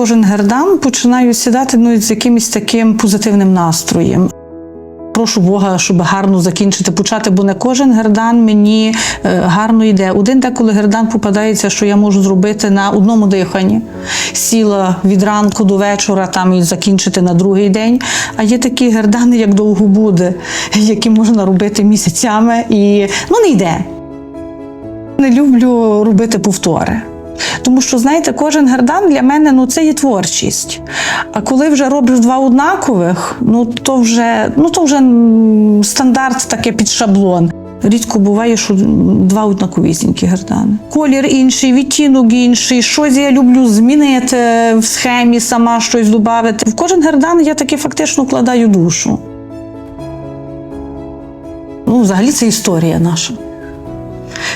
кожен гердан починаю сідати ну, з якимось таким позитивним настроєм. Прошу Бога, щоб гарно закінчити, почати, бо не кожен гердан мені е, гарно йде. Один деколи гердан попадається, що я можу зробити на одному диханні. Сіла від ранку до вечора там і закінчити на другий день. А є такі гердани, як довго буде, які можна робити місяцями і ну не йде. Не люблю робити повтори. Тому що, знаєте, кожен гердан для мене ну, це є творчість. А коли вже робиш два однакових, ну то вже, ну, то вже стандарт таке під шаблон. Рідко буває, що два однаковісінькі гердани. Колір інший, відтінок інший, щось я люблю змінити в схемі, сама щось додати. В кожен гердан я таки фактично вкладаю душу. Ну, взагалі, це історія наша.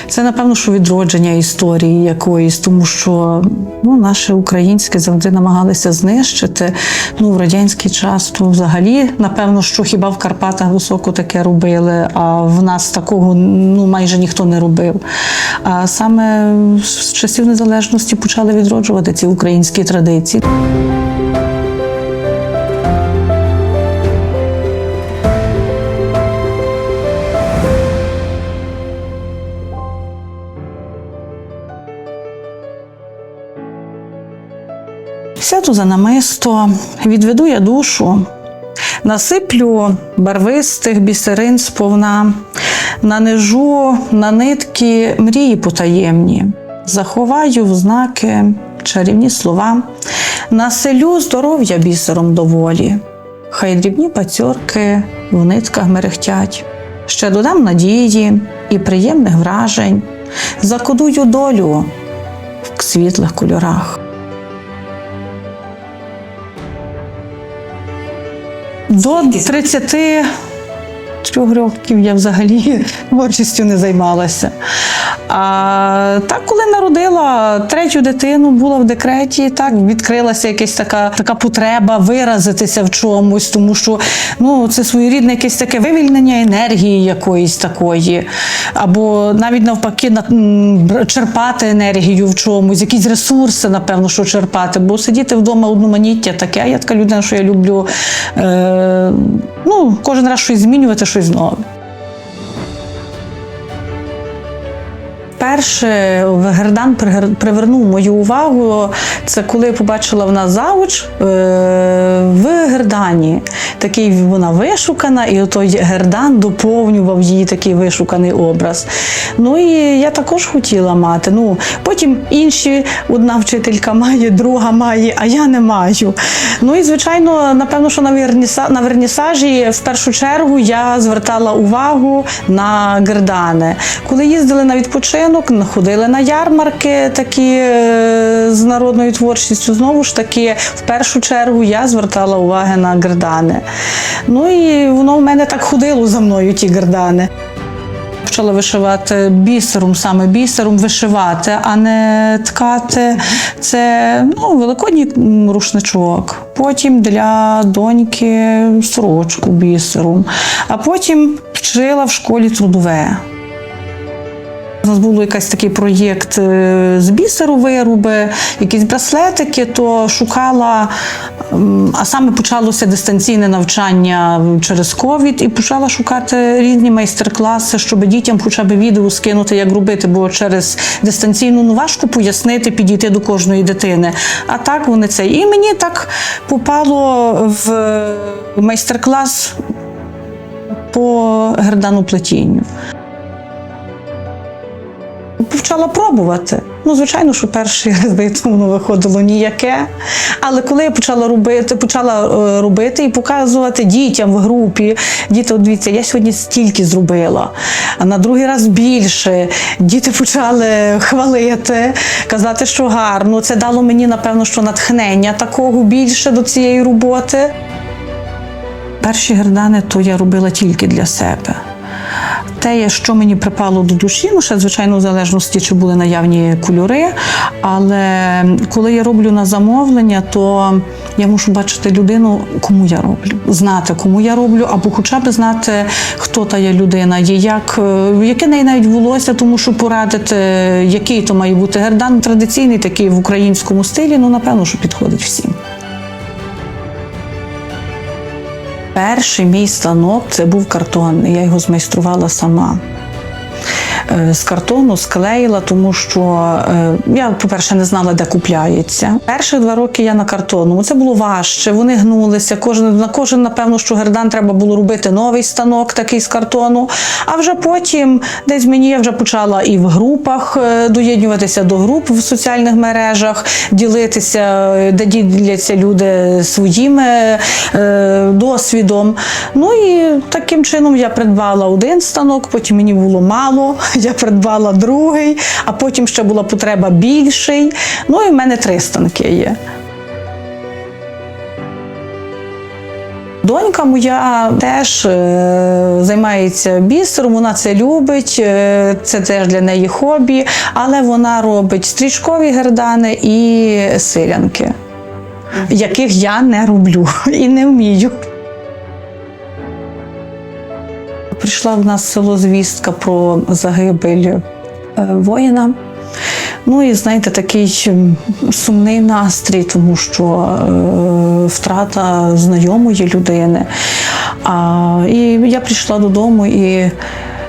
Це, напевно, що відродження історії якоїсь, тому що ну, наше українське завжди намагалися знищити. Ну, в радянський час то взагалі, напевно, що хіба в Карпатах високо таке робили, а в нас такого ну, майже ніхто не робив. А саме з часів незалежності почали відроджувати ці українські традиції. Сяду за намисто, відведу я душу, насиплю барвистих бісерин сповна, нанижу на нитки мрії потаємні, заховаю в знаки чарівні слова, населю здоров'я бісером доволі, хай дрібні пацьорки в нитках мерехтять. Ще додам надії і приємних вражень, закодую долю в світлих кольорах. До 33 років я взагалі творчістю не займалася. А так, коли народила третю дитину, була в декреті, так відкрилася якась така, така потреба виразитися в чомусь, тому що ну, це своєрідне якесь таке вивільнення енергії якоїсь такої, або навіть навпаки на- черпати енергію в чомусь, якісь ресурси, напевно, що черпати. Бо сидіти вдома одноманіття таке. Я така людина, що я люблю е, ну, кожен раз щось змінювати, щось нове. Перше в Гердан пригер- привернув мою увагу. Це коли я побачила в нас завуч е, в Гердані. Такий вона вишукана, і той Гердан доповнював її такий вишуканий образ. Ну і я також хотіла мати. Ну, потім інші, одна вчителька має, друга має, а я не маю. Ну і звичайно, напевно, що на верніса- на вернісажі в першу чергу я звертала увагу на гердани. Коли їздили на відпочинок, ходили на ярмарки такі е, з народною творчістю, знову ж таки, в першу чергу я звертала увагу на гердани. Ну і воно в мене так ходило за мною, ті гердани. Почала вишивати бісером, саме бісером вишивати, а не ткати. Це ну, великодній рушничок. Потім для доньки сорочку бісером. А потім вчила в школі трудове. У нас був якийсь такий проєкт е, з бісеру вироби, якісь браслетики, то шукала, а саме почалося дистанційне навчання через ковід, і почала шукати різні майстер-класи, щоб дітям хоча б відео скинути, як робити, бо через дистанційну ну, важко пояснити, підійти до кожної дитини. А так вони це. І мені так попало в майстер-клас по гердану плетінню. Почала пробувати. Ну, звичайно, що перший раз воно виходило ніяке. Але коли я почала робити, почала е, робити і показувати дітям в групі, діти, от дивіться, я сьогодні стільки зробила, а на другий раз більше. Діти почали хвалити, казати, що гарно. Це дало мені, напевно, що натхнення такого більше до цієї роботи. Перші гердани то я робила тільки для себе. Те, що мені припало до душі, ну ще звичайно, в залежності, чи були наявні кольори. Але коли я роблю на замовлення, то я мушу бачити людину, кому я роблю, знати, кому я роблю, або хоча б знати, хто та є людина, є як, е, яке неї навіть волосся, тому що порадити, який то має бути гердан традиційний, такий в українському стилі, ну напевно, що підходить всім. Перший мій станок це був картон. Я його змайструвала сама. Е, З картону склеїла, тому що е, я, по-перше, не знала, де купляється. Перші два роки я на картонному. Це було важче, вони гнулися. Кожен, на кожен, напевно, що гердан треба було робити новий станок такий з картону. А вже потім, десь мені я вже почала і в групах е, доєднюватися до груп в соціальних мережах, ділитися, де діляться люди своїм досвідом. Ну і таким чином я придбала один станок, потім мені було мало, я придбала другий, а потім ще була потреба більший. Ну і в мене три станки є. Донька моя теж е, займається бісером, вона це любить, е, це теж для неї хобі, але вона робить стрічкові гердани і силянки, яких я не роблю і не вмію. Прийшла в нас в село звістка про загибель е, воїна. Ну і знаєте, такий сумний настрій, тому що е, втрата знайомої людини. А, і я прийшла додому і.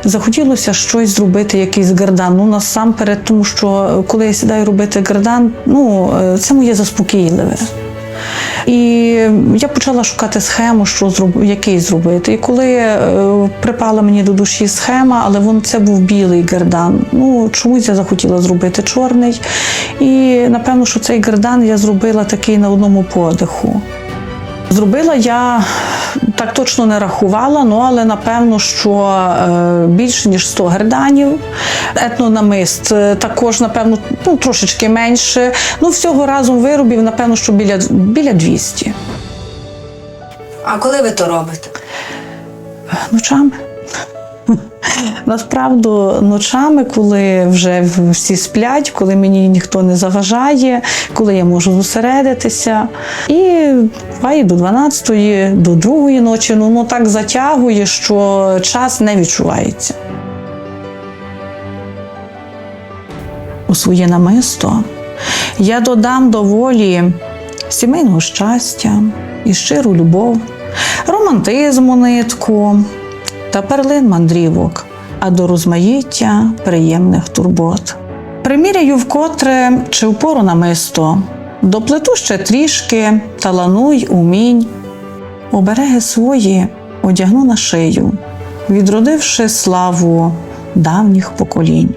Захотілося щось зробити, якийсь гердан. Ну насамперед, тому що коли я сідаю робити гердан, ну е, це моє заспокійливе. І я почала шукати схему, що зроб... який зробити. І коли е, припала мені до душі схема, але вон це був білий гердан. Ну чомусь я захотіла зробити чорний. І напевно, що цей гердан я зробила такий на одному подиху. Зробила я так точно не рахувала, ну але напевно, що е, більше ніж 100 герданів. Етнонамист е, також, напевно, ну, трошечки менше. Ну, всього разом виробів, напевно, що біля, біля 200 А коли ви то робите? ночами. Насправді, ночами, коли вже всі сплять, коли мені ніхто не заважає, коли я можу зосередитися. І буває до 12-ї, до 2-ї ночі, ну, ну так затягує, що час не відчувається. У своє намисто я додам доволі сімейного щастя і щиру любов, романтизму нитку та перлин мандрівок, а до розмаїття приємних турбот. Приміряю вкотре чи впору намисто, доплету ще трішки, талануй умінь, обереги свої одягну на шию, відродивши славу давніх поколінь.